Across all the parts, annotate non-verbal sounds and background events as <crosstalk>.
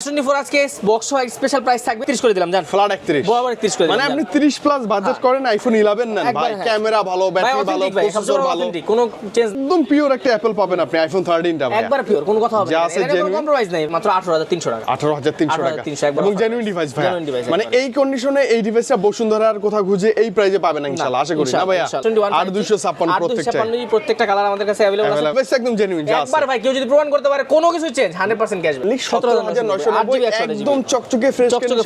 Twenty four আজকে box special price থাকবে 30 করে দিলাম জান ফ্ল্যাট একত্রিশ বরাবর 30 করে মানে দিলাম আপনি জান। তিরিশ প্লাস বাজেট করেন আইফোন ইলেভেন নেন একবার ভাই হ্যাঁ। ক্যামেরা ভালো ভাই ব্যাটারি ভালো authentic ভাই সবচেয়ে প্রসেসর বড় ভালো authentic, কোনো চেঞ্জ একদম পিওর একটা অ্যাপেল পাবেন আপনি আইফোন থার্টিনটা একবার পিওর কোনো কথা হবে যা না আছে এখানে কোনো genuine। কম্প্রোমাইজ নাই মাত্র 18300 টাকা আঠারো হাজার তিনশো টাকা 18,300 একবার এবং offer জেনুইন price। ডিভাইস ভাই Genuine device মানে একবার। এই কন্ডিশনে এই ডিভাইসটা বসুন্ধরার কোথাও খুঁজে এই প্রাইজে পাবেন না ইনশাল্লাহ আশা করি না ভাইয়া আর দুশো ছাপ্পান্ন প্রত্যেকটা প্রত্যেকটা কালার আমাদের কাছে अवेलेबल আছে ডিভাইস একদম জেনুইন যা আছে একবার ভাই কেউ যদি প্রমাণ করতে পারে কোনো কিছু চেঞ্জ 100% ক্যাশব্যাক সতেরো হাজার নয়শো নব্বই একদম চকচকে ফ্রেশ চকচকে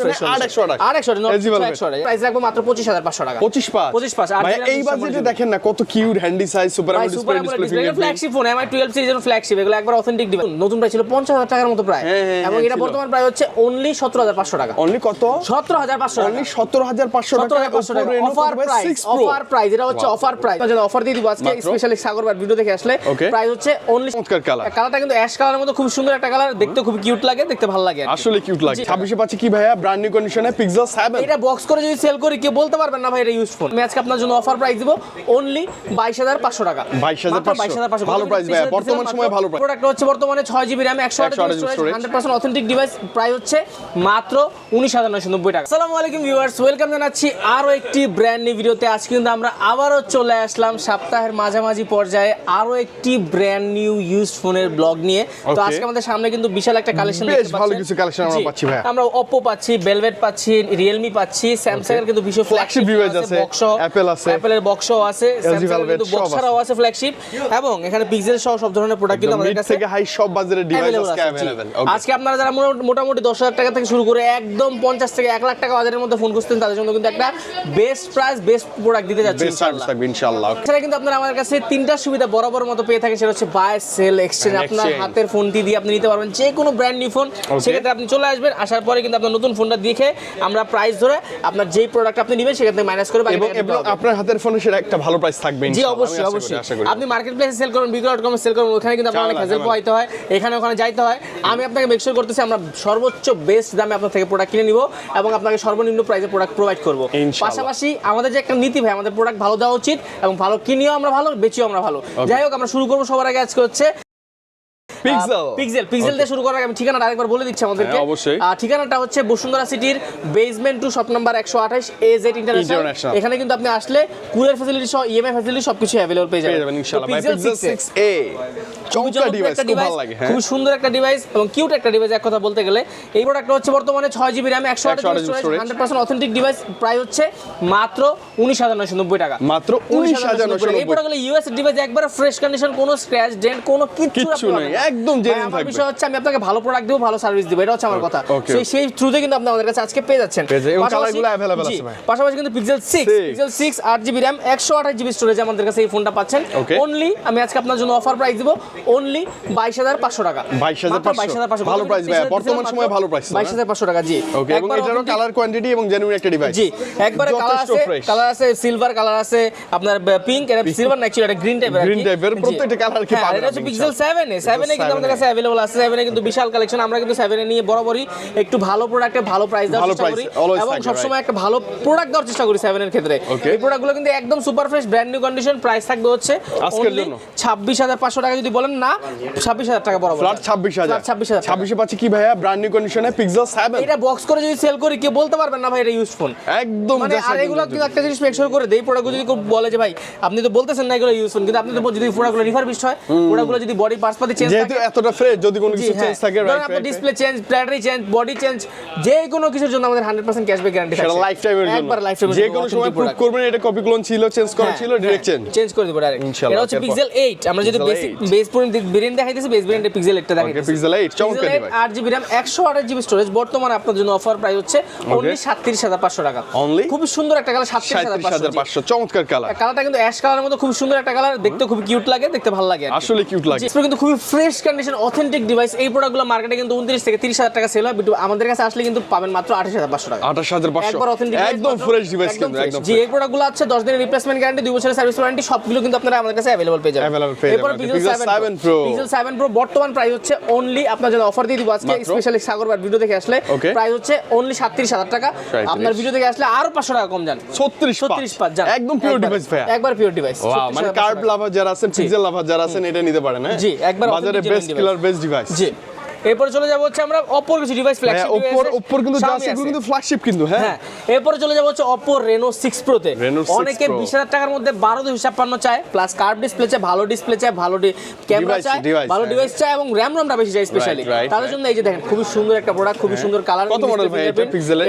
টাকা আর 100 As you will be। Price রাখব মাত্র 25500 টাকা। পঁচিশ পাঁচ। 25 পাঁচ, আর এই বাজেটে দেখেন না কত কিউট হ্যান্ডি সাইজ সুপার ভাই display display display flagship phone Mi 12 সিরিজের ফ্ল্যাগশিপ এগুলো একবার অথেন্টিক ডিভাইস নতুন প্রাইস ছিল 50000 টাকার মতো প্রায় এবং এটা বর্তমান প্রাইস হচ্ছে অনলি 17500 টাকা। অনলি কত? 17500 অনলি সতেরো হাজার পাঁচশো টাকা অফার প্রাইস অফার প্রাইস এটা হচ্ছে অফার প্রাইস অফার দিয়ে দিব আজকে স্পেশালি সাগর বার ভিডিও দেখে আসলে. প্রাইস হচ্ছে অনলি কালারটা কিন্তু অ্যাশ কালারের মতো খুব সুন্দর একটা কালার দেখতে খুব কিউট লাগে দেখতে ভালো লাগে। আর কি। আসলে কিউট লাগে। জি। ছাব্বিশে পাচ্ছি কি ভাইয়া? ব্র্যান্ড নিউ কন্ডিশনে পিক্সেল সেভেন এটা বক্স করে যদি সেল করি কেউ বলতে পারবেন না ভাই এটা ইউজ ফোন আমি আজকে আপনার জন্য অফার প্রাইস দিব অনলি বাইশ হাজার পাঁচশো টাকা। 22,500 ভালো price ভাই, বর্তমান সময়ে ভালো। প্রোডাক্ট হচ্ছে বর্তমানে ছয় GB RAM 128 storage। Hundred percent authentic device price হচ্ছে মাত্র উনিশ হাজার নয়শো নব্বই টাকা। আসসালামু আলাইকুম ভিউয়ার্স ওয়েলকাম জানাচ্ছি আরও একটি ব্র্যান্ড নিউ ভিডিওতে আজকে কিন্তু আমরা আবারও চলে আসলাম সপ্তাহের মাঝামাঝি পর্যায়ে আরও একটি ব্র্যান্ড নিউ ইউজ ফোনের ব্লগ নিয়ে। তো আজকে আমাদের সামনে কিন্তু বিশাল একটা কালেকশন বেশ ভালো কিছু collection আমরা পাচ্ছি ভাইয়া। আমরা Oppo পাচ্ছি বেলভেট পাচ্ছি রিয়েলমি পাচ্ছি স্যামসাং এর কিন্তু বিশেষ Flagship device আছে, Apple আছে। অ্যাপেলের বক্সও আছে স্যামসাং এর Velvet কিন্তু সব বক্স আছে। ছাড়াও আছে ফ্ল্যাগশিপ এবং এখানে পিক্সেল সহ সব ধরনের প্রোডাক্ট কিন্তু আমাদের মিড কাছে থেকে হাই সব বাজারের ডিভাইস available আজকে আছে, জি। अवेलेबल আজকে আপনারা যারা মোটা- মোটামুটি দশ হাজার টাকা থেকে শুরু করে একদম পঞ্চাশ থেকে এক লাখ টাকা বাজারের মধ্যে ফোন খুঁজতেন তাদের জন্য কিন্তু একটা বেস্ট প্রাইস বেস্ট প্রোডাক্ট দিতে যাচ্ছে বেস্ট সার্ভিস থাকবে ইনশাআল্লাহ এছাড়া কিন্তু আপনারা আমাদের কাছে তিনটা সুবিধা বরাবর মতো পেয়ে থাকেন সেটা হচ্ছে বাই সেল এক্সচেঞ্জ And আপনার exchange. হাতের ফোনটি দিয়ে আপনি নিতে পারবেন যে কোনো ব্র্যান্ড নিউ ফোন সেক্ষেত্রে আপনি চলে আসবেন আসার পরে কিন্তু আপনার নতুন ফোনটা দেখে আমরা প্রাইস ধরে আপনার যেই প্রোডাক্ট আপনি নেবেন সেক্ষেত্রে মাইনাস করে এবং। আপনার হাতের ফোনে সেটা একটা ভালো প্রাইস থাকবে জি অবশ্যই অবশ্যই। আপনি মার্কেট প্লেসে সেল করুন বিগ ডট কমে সেল করবেন ওখানে কিন্তু আপনার অনেক হ্যাজেল ঝামেলা। হয়। এখানে ওখানে যাইতে হয়। আমি আপনাকে মেকশোর করতেছি আমরা সর্বোচ্চ বেস্ট দামে আপনার থেকে প্রোডাক্ট কিনে নিব এবং আপনাকে সর্বনিম্ন প্রাইসে প্রোডাক্ট প্রোভাইড করব। পাশাপাশি আমাদের যে একটা নীতি ভাই আমাদের প্রোডাক্ট ভালো দেওয়া উচিত এবং ভালো কিনিও আমরা ভালো বেচিও আমরা ভালো। যাই হোক আমরা শুরু করব সবার আগে আজকে হচ্ছে পিক্সেল পিক্সেল পিক্সেল দিয়ে শুরু করার আগে আমি ঠিকানাটা আরেকবার বলে দিচ্ছি আমাদেরকে। হ্যাঁ, অবশ্যই। ঠিকানাটা হচ্ছে বসুন্ধরা সিটির বেসমেন্ট টু শপ নাম্বার একশো আঠাশ এ জেড ইন্টারন্যাশনাল এখানে কিন্তু আপনি আসলে কুরিয়ার ফ্যাসিলিটি সহ ইএমআই ফ্যাসিলিটি সবকিছু অ্যাভেলেবল পেয়ে যাবেন। ইনশাআল্লাহ। পিক্সেল 6 এ। 6a চমৎকার চমৎকার ডিভাইস খুব ভালো লাগে হ্যাঁ। খুব সুন্দর একটা ডিভাইস এবং কিউট একটা ডিভাইস এক কথা বলতে গেলে। এই প্রোডাক্টটা হচ্ছে বর্তমানে ছয় জিবি র্যাম একশো আট 128 storage storage। Hundred percent authentic device প্রায় হচ্ছে মাত্র উনিশ হাজার নয়শো নব্বই টাকা। মাত্র 19,990 এই প্রোডাক্টগুলো ইউএস ডিভাইস একবারে ফ্রেশ কন্ডিশন কোনো স্ক্র্যাচ ডেন্ট কোনো আপনি না। একদম আমার থাকবে। বিষয় হচ্ছে আমি আপনাকে ভালো প্রোডাক্ট দিব ভালো সার্ভিস দিব এটা হচ্ছে আমার কথা। সেই সেই থ্রুতে কিন্তু আপনি আমাদের কাছে আজকে পেয়ে যাচ্ছেন। এবং available জি, আছে ভাই। পাশাপাশি কিন্তু Pixel six Six। Pixel six আট জিবি র্যাম একশো আঠাশ জিবি স্টোরেজ আমাদের কাছে এই ফোনটা পাচ্ছেন। অনলি আমি আজকে আপনার জন্য অফার প্রাইস দিব অনলি বাইশ হাজার পাঁচশো টাকা। 22,500 বাইশ হাজার পাঁচশো। ভালো price ভাই, বর্তমান সময়ে ভালো হাজার পাঁচশো টাকা জি। ওকে এবং এটারও কালার কোয়ান্টিটি এবং জেনুইন একটা ডিভাইস জি একবারে কালার আছে কালার আছে সিলভার কালার আছে আপনার পিঙ্ক এটা সিলভার না অ্যাকচুয়ালি এটা গ্রিন টাইপের type এর, প্রত্যেকটা colour কি পাবেন এটা হচ্ছে পিক্সেল 7 এ 7 এ কিন্তু আমাদের কাছে अवेलेबल আছে 7 এ কিন্তু বিশাল কালেকশন আমরা কিন্তু 7 এ নিয়ে বরাবরই একটু ভালো প্রোডাক্টে ভালো প্রাইস দেওয়ার ভালো চেষ্টা price, করি always এবং থাকে, সব সময় একটা ভালো প্রোডাক্ট দেওয়ার চেষ্টা করি 7 এর ক্ষেত্রে Okay. এই প্রোডাক্টগুলো কিন্তু একদম super fresh brand new condition price থাকবে হচ্ছে আজকের only জন্য। 26500 টাকা যদি বলেন না 26000 টাকা বরাবর ফ্ল্যাট ছাব্বিশ হাজার Flat 26,000 ছাব্বিশে পাচ্ছি কি ভাইয়া ব্র্যান্ড নিউ কন্ডিশনে পিক্সেল সেভেন এটা বক্স করে যদি সেল করি কেউ বলতে পারবেন না ভাই এটা ইউজ ফোন একদম মানে just আর একদম এগুলো just কিন্তু একটা জিনিস মেক শিওর করে দেই প্রোডাক্ট যদি কেউ বলে যে ভাই আপনি তো বলতেছেন না এগুলো ইউজ করুন কিন্তু আপনি তো যদি প্রোডাক্টগুলো রিফারবিশড হয় প্রোডাক্টগুলো যদি বডি পার্টস পাতি চেঞ্জ যেহেতু এতটা ফ্রেশ যদি কোনো কিছু চেঞ্জ থাকে ধরুন আপনার display change battery change body change যে কোনো কিছুর জন্য আমাদের 100% ক্যাশব্যাক গ্যারান্টি সেটা লাইফ টাইমের জন্য। একবার লাইফ টাইমের যে কোনো সময় প্রুফ করবেন এটা কপি ক্লোন ছিল চেঞ্জ করা ছিল ডিরেক্ট চেঞ্জ চেঞ্জ করে দিব ডাইরেক্ট এটা হচ্ছে পিক্সেল 8 আমরা যদি বেসিক 8 বেস পয়েন্ট ভেরিয়েন্ট দেখাইতেছি বেস ভেরিয়েন্টে পিক্সেল 8 টা দেখাইতেছি। Pixel 8 চমৎকার device। 8 GB RAM 128 GB storage বর্তমানে আপনার জন্য অফার প্রাইস হচ্ছে অনলি 37500 টাকা। Only? খুব সুন্দর একটা কালার 37500 চমৎকার কালার কালারটা কিন্তু অ্যাশ কালারের মতো খুব সুন্দর একটা কালার দেখতে খুব কিউট লাগে দেখতে ভালো লাগে আসলে কিউট লাগে। কিন্তু খুবই ফ্রেশ কন্ডিশন অথেন্টিক ডিভাইস এই প্রোডাক্টগুলো মার্কেটে কিন্তু উনত্রিশ থেকে তিরিশ হাজার টাকা সেল হয়। বিটু আমাদের কাছে আসলে কিন্তু পাবেন মাত্র আঠাশ হাজার পাঁচশো টাকা। আঠাশ হাজার পাঁচশো। একবার অথেন্টিক একদম ফ্রেশ ডিভাইস জি এই প্রোডাক্টগুলো আছে দশ দিনের রিপ্লেসমেন্ট গ্যারান্টি দুই বছরের সার্ভিস ওয়ারেন্টি সবগুলো কিন্তু আপনারা আমাদের কাছে অ্যাভেলেবল পেয়ে যাবেন। এরপর Pixel seven pro Pixel seven pro বর্তমান প্রাইস হচ্ছে অনলি আপনার জন্য অফার দিয়ে দিব আজকে স্পেশালি সাগরবার ভিডিও দেখে আসলে। প্রাইস হচ্ছে অনলি সাতত্রিশ হাজার টাকা। আপনার ভিডিও দেখে আসলে আরও পাঁচশো টাকা কম যান। ছত্রিশ ছত্রিশ পাঁচ যান। একদম পিওর ডিভাইস ভাই একবার পিওর ডিভাইস মানে কার্ড লাভার যারা আছেন পিজল লাভার যারা আছেন এটা নিতে পারেন হ্যাঁ? জি একবার বাজারে বেস্ট কিলার বেস্ট ডিভাইস জি। এরপরে চলে যাব হচ্ছে আমরা অপোর কিছু ডিভাইস হ্যাঁ ফ্ল্যাগশিপ কিন্তু যা আছে কিন্তু ফ্ল্যাগশিপ কিন্তু হ্যাঁ হ্যাঁ এরপরে চলে যাব হচ্ছে রেনো সিক্স প্রোতে Reno 6 অনেকে Pro। বিশ হাজার টাকার মধ্যে বারো দুশো ছাপ্পান্ন চায় প্লাস কার্ভ ডিসপ্লে চায় ভালো ডিসপ্লে চায় ভালো ক্যামেরা চায় ভালো হ্যাঁ। ডিভাইস চায় এবং বেশি চায় স্পেশালি তাদের জন্য এই যে দেখেন খুবই সুন্দর একটা প্রোডাক্ট খুবই সুন্দর কালার কত model ভাই এটা?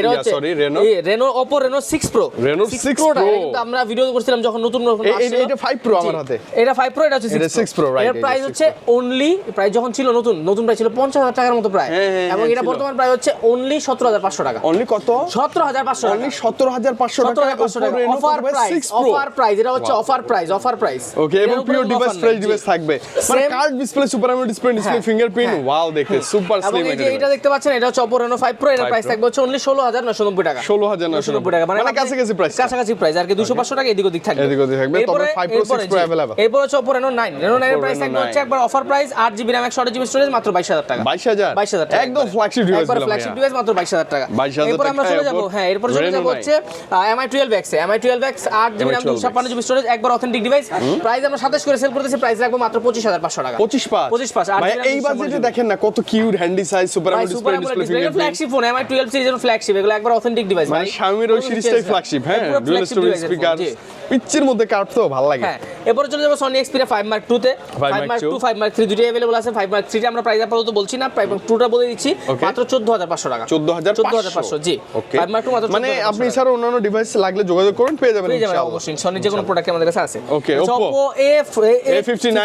Yeah, sorry, Reno? Reno Oppo Reno six pro Reno 6 Pro। কিন্তু আমরা ভিডিও করছিলাম যখন নতুন নতুন আসছিল। এটা 5 Pro আমার হাতে। এটা 5 প্রো এটা হচ্ছে এটা 6 6 Pro, এর প্রাইস হচ্ছে অনলি প্রাইস যখন ছিল নতুন নতুন প্রাইস ছিল 50000 টাকার মতো প্রায়। হ্যাঁ, হ্যাঁ, এবং হ্যাঁ, এটা বর্তমান প্রাইস হচ্ছে অনলি 17500 টাকা। অনলি কত? 17500 অনলি 17500 টাকা। টাকা অফার প্রাইস অফার প্রাইস এটা হচ্ছে offer price offer price okay এবং পিওর ডিভাইস ফ্রেশ ডিভাইস থাকবে। মানে card display super AMOLED display display fingerprint. Wow দেখতে সুপার স্লিম যে এটা দেখতে পাচ্ছেন এটা হচ্ছে Oppo Reno 5 Pro এর 5 প্রাইস। থাকবে হচ্ছে অনলি 16990 টাকা। 16,990 টাকা। মানে কাছাকাছি price। কাছাকাছি প্রাইস আর কি 200 500 টাকা এদিক ওদিক থাকবে। এদিক ওদিক থাকবে, তবে এরপরে- 5 Pro, 6 এরপরে Pro জি। এরপর হচ্ছে Oppo Reno 9 Reno 9 এর প্রাইস থাকবে হচ্ছে 9 একবার offer price 8GB RAM 128GB storage মাত্র 22000 টাকা। 22000 22000 টাকা একদম flagship device একবার গুলো ফ্ল্যাগশিপ ভাইয়া। ডিভাইস মাত্র 22000 টাকা 22,000 এরপর আমরা টাকায় চলে যাব Oppo হ্যাঁ এরপর চলে Reno যাব 9 হচ্ছে MI 12X এ MI 12X 8GB RAM MI 12X 256GB storage একবার অথেন্টিক ডিভাইস প্রাইস আমরা 27 করে সেল করতেছি প্রাইস রাখবো মাত্র 25500 টাকা 25 পাঁচ 25 পাঁচ, আট ভাই GB এই RAM বাজেটে দেখেন না কত কিউট হ্যান্ডি সাইজ সুপার ভাই AMOLED super display AMOLED display display fingerprint flagship phone MI 12 সিরিজের ফ্ল্যাগশিপ এগুলো একবার অথেন্টিক ডিভাইস মানে Xiaomi ওই সিরিজটাই ফ্ল্যাগশিপ হ্যাঁ ডুয়াল স্টোরেজ স্পিকার পিচ্চির মধ্যে কার্ড তো ভালো লাগে হ্যাঁ এরপর চলে যাবো সনি এক্সপিরিয়া 5 মার্ক 2 তে 5 5 Mark মার্ক 2 2 5 মার্ক 3 দুটোই अवेलेबल আছে 5 মার্ক 3 টা আমরা প্রাইস আপাতত বলছি না 5 মার্ক 2 টা বলে দিচ্ছি। মাত্র 14500 টাকা। 14500 14500 জি। ওকে 5 মার্ক 2 মাত্র মানে আপনি ছাড়া অন্যান্য ডিভাইস লাগলে যোগাযোগ করুন পেয়ে যাবেন পেয়ে যাবেন ইনশাআল্লাহ। অবশ্যই সনি যে কোনো প্রোডাক্ট আমাদের কাছে আছে। Okay, হচ্ছে Oppo। Oppo A A59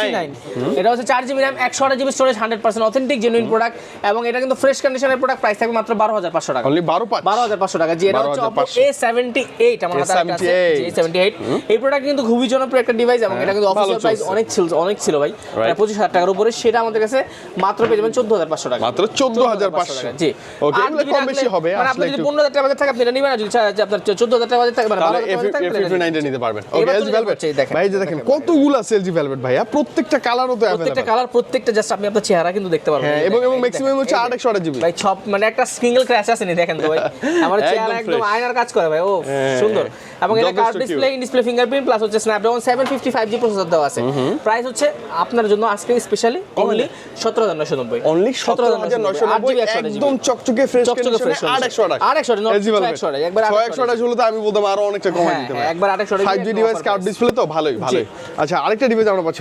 এটা হচ্ছে 4GB RAM 128GB storage 100% authentic genuine product এবং এটা কিন্তু ফ্রেশ কন্ডিশনের প্রোডাক্ট প্রাইস থাকবে মাত্র 12500 টাকা। অনলি 12 পাঁচ। 12500 টাকা। জি এটা হচ্ছে 12,500 A78 আমার হাতে আছে। A78 জি, A78 এই প্রোডাক্ট কিন্তু খুবই জনপ্রিয় একটা ডিভাইস এবং এটা কিন্তু হ্যাঁ, অফিসিয়াল প্রাইস অনেক ছিল অনেক ছিল ভাই। প্রায় 25000 টাকার উপরে সেটা আমাদের কাছে মাত্র পেয়ে যাবেন 14500 টাকা। মাত্র 14,500 জি। ওকে এগুলো কম বেশি হবে মানে আপনি যদি একটু 15000 টাকা বাজেট থাকে আপনি এটা নিবেন যদি আপনার 14000 টাকা বাজেট থাকে তাহলে 12000 টাকা বাজেট থাকে তাহলে এফ ফিফটি নিতে পারবেন। ওকে এলজি ভেলভেট হচ্ছে এই দেখেন। ভাই যে দেখেন কতগুলা এলজি ভেলভেট ভাইয়া? প্রত্যেকটা কালারও তো প্রত্যেকটা কালার প্রত্যেকটা জাস্ট আপনি আপনার চেহারা কিন্তু দেখতে পারবেন। হ্যাঁ এবং এবং ম্যাক্সিমাম হচ্ছে এই 8 128 জিবি ভাই সব মানে একটা সিঙ্গেল ক্র্যাশ আসেনি দেখেন তো ভাই। <laughs> আমার চেহারা একদম আয়নার কাজ করে ভাই ও হ্যাঁ, সুন্দর। এবং এটা যথেষ্ট display in display fingerprint plus হচ্ছে স্ন্যাপড্রাগন 755G প্রসেসর দেওয়া আছে। প্রাইস হচ্ছে আপনার জন্য আজকে স্পেশালি অনলি 17990 অনলি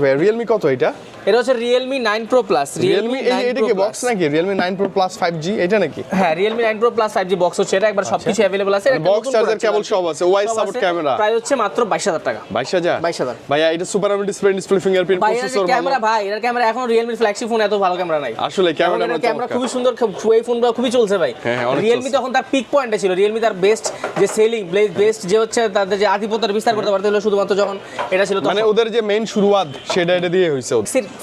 রিয়েলমি কত এটা nine pro. Plus five G. Box এটা? একবার আছে বক্স সব আছে ক্যামেরা হচ্ছে মাত্র বাইশ হাজার টাকা। ক্যামেরা ভাই এর ক্যামেরা এখন রিয়েলমি ফোন এত ভালো ক্যামেরা নাই। আসলে ক্যামেরা ক্যামেরা খুবই সুন্দর এই ফোনটা খুবই চলছে ভাই। হ্যাঁ, হ্যাঁ, রিয়েলমি তখন তার পিক পয়েন্টে ছিল। রিয়েলমি তার বেস্ট যে সেলিং বেস্ট যে হচ্ছে তাদের যে আধিপত্যের বিস্তার করতে পারতে হলো শুধুমাত্র যখন এটা ছিল মানে ওদের যে মেইন শুরুয়াত সেটা এটা দিয়ে হইছে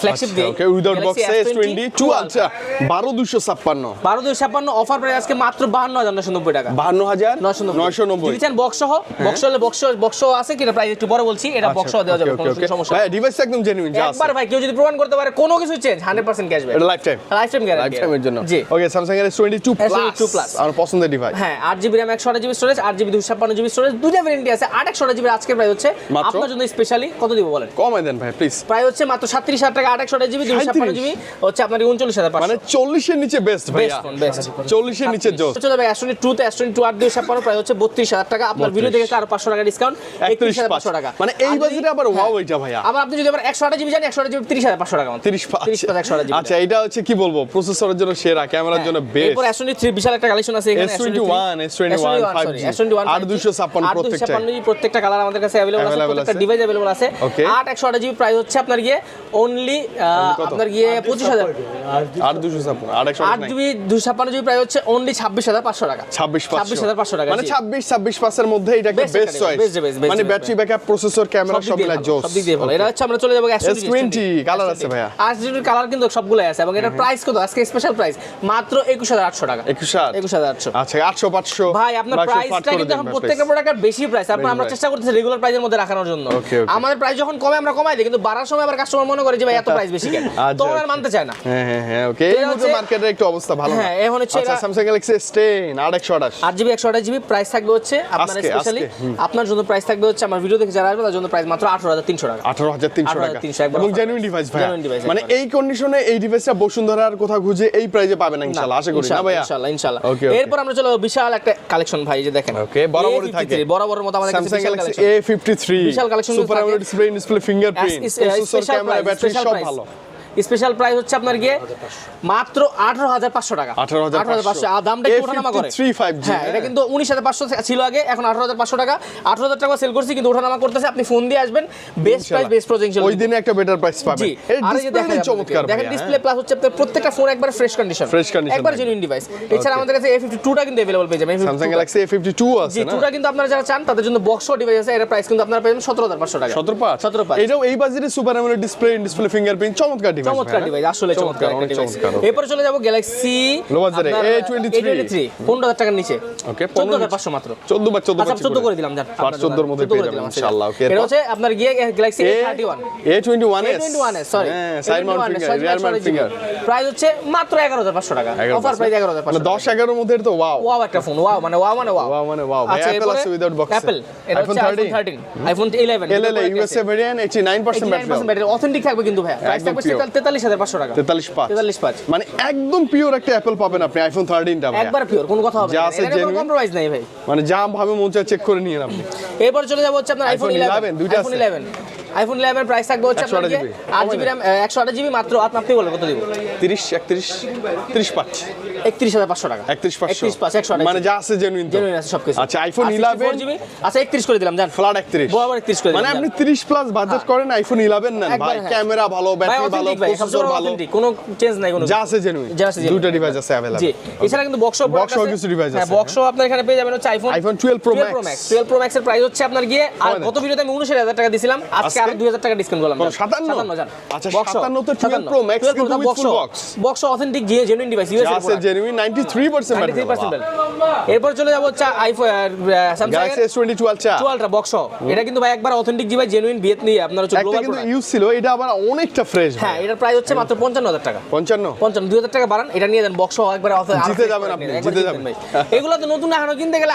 ফ্ল্যাগশিপ দিয়ে ওকে উইদাউট বক্স S22 আচ্ছা 12256 বারো দুই ছাপ্পান্ন। অফার প্রাইস আজকে মাত্র বাহান্ন হাজার নশো নব্বই টাকা। 52990 990 যদি চান বক্স সহ বক্স হলে বক্স বক্স আছে কিনা প্রাইস একটু পরে বলছি এটা বক্স দেওয়া যাবে কোনো সমস্যা ভাই ডিভাইস একদম জেনুইন একবার ভাই কেউ যদি প্রমাণ করতে পারে কোনো কিছু change hundred percent cashback life time life time life guarantee টাইমের জন্য। জি। ওকে স্যামসাং এর S22 S22 প্লাস Plus। আমার পছন্দের ডিভাইস হ্যাঁ আট জিবি র্যাম একশো আট জিবি স্টোরেজ আট জিবি দুশো ছাপ্পান্ন জিবি স্টোরেজ দুটা ভ্যারেন্টি আছে। আট একশো জিবি আজকের প্রাইস হচ্ছে। আপনার জন্য স্পেশালি কত দিব বলেন? কমাই দেন ভাই প্লিজ প্রায় হচ্ছে মাত্র সাতত্রিশ হাজার টাকা আট একশো জিবি দুশো ছাপ্পান্ন 37 জিবি হচ্ছে আপনার উনচল্লিশ হাজার মানে 40 এর নিচে বেস্ট ভাইয়া। বেস্ট 40 এর নিচে জোস চলে অ্যাস্ট্রনি টু তে অ্যাস্ট্রনি টু আট দুই ছাপ্পান্ন প্রায় হচ্ছে বত্রিশ হাজার টাকা। আপনার 32 ভিডিও দেখে আরও পাঁচশো টাকা ডিসকাউন্ট একত্রিশ 31 হাজার পাঁচশো টাকা। মানে এই বাজেটে আবার ওয়াও এটা ভাইয়া। আবার আপনি যদি আবার একশো আট জিবি জানি একশো আট জিবি তিরিশ হাজার পাঁচশো টাকা 30 পাঁচ। তিরিশ একশো আট আচ্ছা এটা হচ্ছে কি বলব? প্রসেসরের জন্য সেরা ক্যামেরার জন্য বেস্ট এরপর S23 বিশাল একটা কালেকশন আছে এখানে S21, S21, 5G, আর 256 প্রত্যেকটাই। প্রত্যেকটা কালার আমাদের কাছে अवेलेबल আছে Available প্রত্যেকটা আছে। ডিভাইস अवेलेबल আছে Okay. 8 128 জিবি প্রাইস হচ্ছে আপনার গিয়ে অনলি কত? আপনার গিয়ে 25000 আর 256 আর 100 8 জিবি 256 জিবি প্রাইস হচ্ছে অনলি 26500 টাকা 26 26500 টাকা মানে জি। 26 26 পাঁচের মধ্যে এটা একটা Best বেস্ট একটা চয়েস best, best, best, মানে best, battery backup processor camera সব দিক সব দিয়ে মিলা ভালো, জোস সব দিক দিয়ে ভালো এটা হচ্ছে আমরা চলে যাবো S20 কালার আছে ভাইয়া আর জিবির কালার কিন্তু সবগুলাই আছে এবং এটার প্রাইস কত? আজকে স্পেশাল প্রাইস মাত্র 21800 টাকা। 21000 21800 আচ্ছা 800 500 ভাই আপনার প্রাইসটা কিন্তু এখন প্রত্যেকটা প্রোডাক্টের বেশি প্রাইস আপনার আমরা চেষ্টা করতেছি রেগুলার প্রাইসের মধ্যে রাখানোর জন্য. আমাদের প্রাইস যখন কমে আমরা কমাই দিই কিন্তু বাড়ার সময় আবার কাস্টমার মনে করে যে ভাই এত প্রাইস বেশি কেন? আচ্ছা, তখন আর আচ্ছা। মানতে চায় না। হ্যাঁ হ্যাঁ হ্যাঁ ওকে এই মুহূর্তে মার্কেটের একটু অবস্থা ভালো না। হ্যাঁ, এখন হচ্ছে আচ্ছা এরা- স্যামসাং গ্যালাক্সি S10 828 আট জিবি একশো আঠাশ জিবি প্রাইস থাকবে হচ্ছে আপনার স্পেশালি আপনার জন্য প্রাইস থাকবে হচ্ছে আমার ভিডিও দেখে যারা আসবে তার জন্য প্রাইস মাত্র আঠারো হাজার তিনশো টাকা। 18300 টাকা। 18,300 একবার এবং জেনুইন ডিভাইস ভাই মানে এই কন্ডিশনে এই ডিভাইসটা বসুন্ধরার বসুন্ধরার কোথাও খুঁজে এই প্রাইজে পাবেন না ইনশাআল্লাহ আশা করি না ভাই ইনশাআল্লাহ ইনশাআল্লাহ okay. এরপর আমরা চলো বিশাল একটা কালেকশন ভাই যে দেখেন। ওকে বরাবরই A53, থাকে। বড় বড় মত আমাদের কাছে বিশাল কালেকশন A53 বিশাল collection super AMOLED display display fingerprint special camera battery সব ভালো। স্পেশাল প্রাইস হচ্ছে আপনার গিয়ে মাত্র আঠারো হাজার পাঁচশো টাকা 18,500 আর দামটা একটু ওঠানামা করে A53 5G, হ্যাঁ এটা হ্যাঁ। কিন্তু উনিশ হাজার পাঁচশো ছিল আগে এখন আঠারো হাজার পাঁচশো টাকা আঠারো হাজার টাকা সেল করছি কিন্তু ওঠানামা করতেছে আপনি ফোন দিয়ে আসবেন বেস্ট প্রাইস বেস্ট প্রজেকশন ওই দিনে একটা বেটার প্রাইস পাবেন জি এই আর এই যে দেখেন ডিসপ্লে চমৎকার দেখেন ভাইয়া, ডিসপ্লে প্লাস হচ্ছে আপনার প্রত্যেকটা ফোন একবার ফ্রেশ কন্ডিশন Fresh condition একবার থাকে। জেনুইন ডিভাইস এছাড়া আমাদের কাছে A52 টা কিন্তু अवेलेबल পেয়ে যাবেন স্যামসাং গ্যালাক্সি A52 আছে জি না টুটা কিন্তু আপনারা যারা চান তাদের জন্য বক্স ডিভাইস আছে এর প্রাইস কিন্তু আপনারা পেয়ে যাবেন 17500 টাকা 17 পাঁচ 17 পাঁচ এটাও এই বাজেটে super AMOLED display display fingerprint চমৎকার ডিভাইস চমৎকার ডিভাইস আসলে চমৎকার একটা চমৎকার এরপরে চলে যাব গ্যালাক্সি Low budget A23 15000 টাকার নিচে। ওকে 14500 মাত্র। 14 বা 14 আচ্ছা 14 করে। দিলাম জান 14 এর মধ্যে পেয়ে যাবেন ইনশাআল্লাহ ওকে এটা হচ্ছে আপনার গিয়ে Galaxy A31 A21s A21 sorry side mount finger rear mount finger price হচ্ছে মাত্র 11500 টাকা। অফার প্রাইস 11500 মানে 10 11 এর মধ্যে তো ওয়াও ওয়াও একটা ফোন ওয়াও মানে ওয়াও মানে ওয়াও ওয়াও মানে ওয়াও ভাই অ্যাপল আছে উইদাউট বক্স অ্যাপল এটা হচ্ছে iPhone 13 iPhone 11 LL USA variant 89% battery 89% battery authentic থাকবে কিন্তু ভাই প্রাইস থাকবে pure। 43500 টাকা। 43 পাঁচ। 43 পাঁচ। মানে একদম পিওর একটা অ্যাপল পাবেন আপনি আইফোন 13 টা ভাই একবার পিওর কোনো কথা হবে যা আছে কম্প্রোমাইজ নাই ভাই। মানে যা ভাবে মন চায় চেক করে নিয়ে আপনি। এরপর চলে যাব হচ্ছে আপনার আইফোন ইলেভেন 11 11 দুইটা আইফোন। 11 আইফোন 11 প্রাইস থাকবে হচ্ছে 128 আপনার GB 8 জিবি RAM 128 জিবি মাত্র। আপনি বলেন কত দিব? 30 31 30 পাঁচ। 31500 টাকা 31 31 পাঁচ 128 মানে যা আছে জেনুইন তো জেনুইন আছে সবকিছু আচ্ছা আইফোন 11 জিবি আচ্ছা 31 করে দিলাম জান ফ্ল্যাট 31 বরাবর 31 করে দিলাম মানে আপনি জান। 30 প্লাস বাজেট করেন আইফোন 11 নেন একবার ভাই হ্যাঁ। ক্যামেরা ভালো ভাই ব্যাটারি ভালো অথেন্টিক ভাই প্রসেসর সবসময় ভালো অথেন্টিক কোনো চেঞ্জ নাই কোনো যা আছে জেনুইন যা আছে genuine। দুইটা ডিভাইস আছে अवेलेबल জি এছাড়া কিন্তু বক্স Box সহ কিছু device হ্যাঁ আছে, বক্স আপনার এখানে পেয়ে যাবেন হচ্ছে iPhone iPhone 12 Pro Max। 12 Pro Max এর প্রাইস হচ্ছে আপনার গিয়ে আর কয় গত ভিডিওতে আমি 19000 টাকা দিছিলাম আজকে আজকে? আরো 2000 টাকা ডিসকাউন্ট করলাম কত, 57? 57 জান আচ্ছা, 57 তে 12 Pro Max কিন্তু with full box। Box authentic যে জেনুইন ডিভাইস ইউএস যা এর আছে genuine 93% battery 93% এরপর চলে যাব হচ্ছে iPhone Samsung Galaxy S22 ultra টুয়েলভটা box এটা কিন্তু ভাই একবার অথেন্টিক ডিভাইস জেনুইন ভিয়েত নিয়ে আপনার হচ্ছে গ্লোবাল কিন্তু ইউজ ছিল এটা আবার অনেকটা ফ্রেশ হ্যাঁ এটার প্রাইস হচ্ছে মাত্র 55000 টাকা। 55 পঞ্চান্ন দুই হাজার টাকা বাড়ান এটা নিয়ে দেন বক্স একবার জিতে যাবেন আপনি, জিতে যাবেন। এগুলো তো নতুন এখনও কিনতে গেলে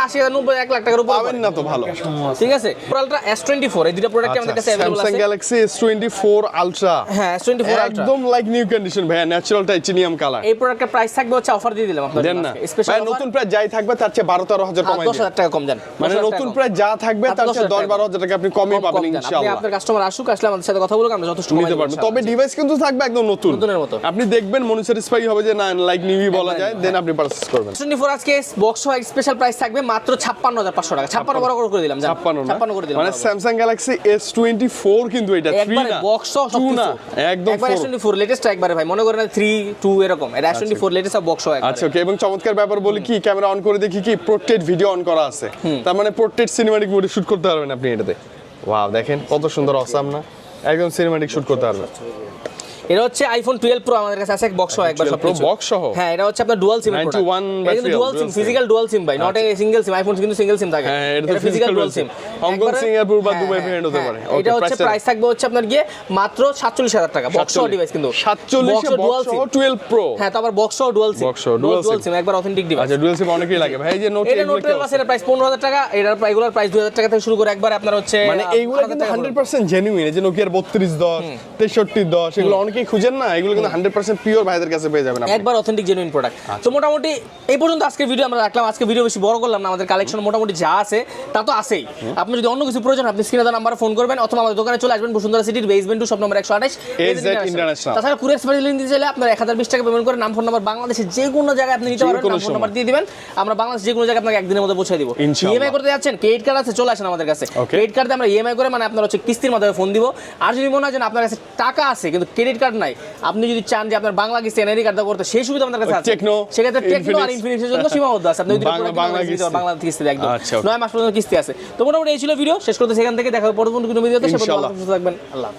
লাখ টাকার উপর পাবেন না তো ভালো। ঠিক আছে আলট্রা এই দুটো প্রোডাক্ট আমাদের কাছে available Samsung Galaxy S24 ultra হ্যাঁ এস টোয়েন্টি ফোর আলট্রা একদম লাইক নিউ কন্ডিশন ভাইয়া ন্যাচারাল টাইটেনিয়াম কালার এই প্রোডাক্টের প্রাইস থাকবে হচ্ছে অফার দিয়ে দিলাম আপনাদের দেন না। ভাই নতুন প্রাইস যাই থাকবে তার চেয়ে 12 13 হাজার কমাই দশ দিন। হাজার টাকা কম যান মানে নতুন। প্রাইস যা থাকবে তার চেয়ে 10 টাকা 12 হাজার টাকা আপনি কমই কম পাবেন আপনি আপনার কাস্টমার আসুক আসলে আমাদের সাথে কথা বলুক আমরা যথেষ্ট কমাই ইনশাআল্লাহ। তবে ডিভাইস কিন্তু থাকবে একদম নতুন। নতুনের মতো। আপনি দেখবেন মনে স্যাটিসফাই হবে যে না লাইক নিউই বলা যায় দেন আপনি পারচেজ করবেন। টোয়েন্টি ফোর আজকে বক্স স্পেশাল প্রাইস থাকবে মাত্র ছাপ্পান্ন হাজার পাঁচশো টাকা। ছাপ্পান্ন বড় করে দিলাম যান। 56 ছাপ্পান্ন করে দিলাম মানে স্যামসাং গ্যালাক্সি S24 কিন্তু এটা 3 একবারে না? বক্স 2 না? একদম একবার 4 S24 লেটেস্ট একবারে ভাই মনে করেন 3 2 এরকম। এটা S24 লেটেস্ট বক্স একবারে আচ্ছা ওকে এবং চমৎকার ব্যাপার বলি কি ক্যামেরা অন করে দেখি কি পোর্ট্রেট ভিডিও অন করা আছে। তার মানে পোর্ট্রেট সিনেমাটিক মোডে শুট করতে পারবেন আপনি এটাতে। ওয়াও দেখেন কত সুন্দর অসাম না? একদম সিনেমাটিক শুট করতে পারবেন। এটা হচ্ছে আইফোন 12 প্রো আমাদের কাছে আছে বক্স সহ একবার সব Pro box সহ? হ্যাঁ এটা হচ্ছে আপনার ডুয়াল সিম 91 এটা dual SIM physical dual SIM ভাই not a single SIM iPhone কিন্তু সিঙ্গেল সিম থাকে। হ্যাঁ, এটা তো physical dual SIM Hong Kong, Singapore বা দুবাই variant হতে পারে। এটা হচ্ছে প্রাইস থাকবে হচ্ছে আপনার গিয়ে মাত্র 47000 টাকা। বক্স সহ ডিভাইস কিন্তু। 47 বক্স সহ 12 প্রো হ্যাঁ তারপর বক্স সহ ডুয়াল সিম Box সহ ডুয়াল সিম একবার অথেন্টিক ডিভাইস আচ্ছা ডুয়াল সিম অনেকেই লাগে। ভাই এই যে নোট এটা নোট টুয়েলভ আছে এটার প্রাইস পনেরো হাজার টাকা এটার এগুলোর প্রাইস দুই হাজার টাকা থেকে শুরু করে একবার আপনার হচ্ছে মানে এইগুলো কিন্তু হান্ড্রেড পার্সেন্ট জেনুইন এই যে নোকিয়ার বত্রিশ দশ তেষট্টি দশ এগুলো অনেকেই খুঁজেন না এগুলো কিন্তু হান্ড্রেড পার্সেন্ট পিওর ভাইদের কাছে পেয়ে যাবেন আপনি। একবার অথেন্টিক জেনুইন প্রোডাক্ট। তো মোটামুটি এই পর্যন্ত আজকের ভিডিও আমরা রাখলাম। আজকে ভিডিও বেশি বড় করলাম না আমাদের কালেকশন মোটামুটি যা আছে তা তো আছেই। আপনি যদি অন্য কিছু প্রয়োজন আপনি স্ক্রিনে নাম্বারে ফোন করবেন অথবা আমাদের দোকানে চলে আসবেন বসুন্ধরা সিটির বেসমেন্ট টু সব নম্বর একশো আঠাশ তাছাড়া কুরিয়ার সার্ভিস লিঙ্ক দিতে চাইলে আপনার এক হাজার বিশ টাকা পেমেন্ট করে নাম ফোন নাম্বার বাংলাদেশের যে কোনো জায়গায় আপনি নিতে পারবেন নাম ফোন। নাম্বার দিয়ে দিবেন। আমরা বাংলাদেশ যে কোনো জায়গায় আপনাকে একদিনের মধ্যে পৌঁছে দিব। ইএমআই করতে যাচ্ছেন ক্রেডিট কার্ড আছে চলে আসেন আমাদের কাছে। ক্রেডিট কার্ডে আমরা ইএমআই করে মানে আপনার হচ্ছে কিস্তির মাধ্যমে ফোন দিব। আর যদি মনে হয় যে আপনার কাছে টাকা আছে কিন্তু ক্রেডিট কার্ড নাই। আপনি যদি চান যে আপনার বাংলা কিস্তি এনআইডি কার্ড করতে সেই সুবিধা আমাদের কাছে আছে। টেকনো সেক্ষেত্রে টেকনো আর। ইনফিনিক্সের জন্য সীমাবদ্ধ আছে। আপনি যদি বাংলা- কিস্তি। বাংলা কিস্তি একদম। আচ্ছা, নয় মাস পর্যন্ত কিস্তি আছে। তো মোটামুটি এই ছিল ভিডিও। শেষ করতে সেখান থেকে দেখা হবে পরবর্তী কোনো ভিডিওতে সে পর্যন্ত সুস্থ থাকবেন। আল্লাহ।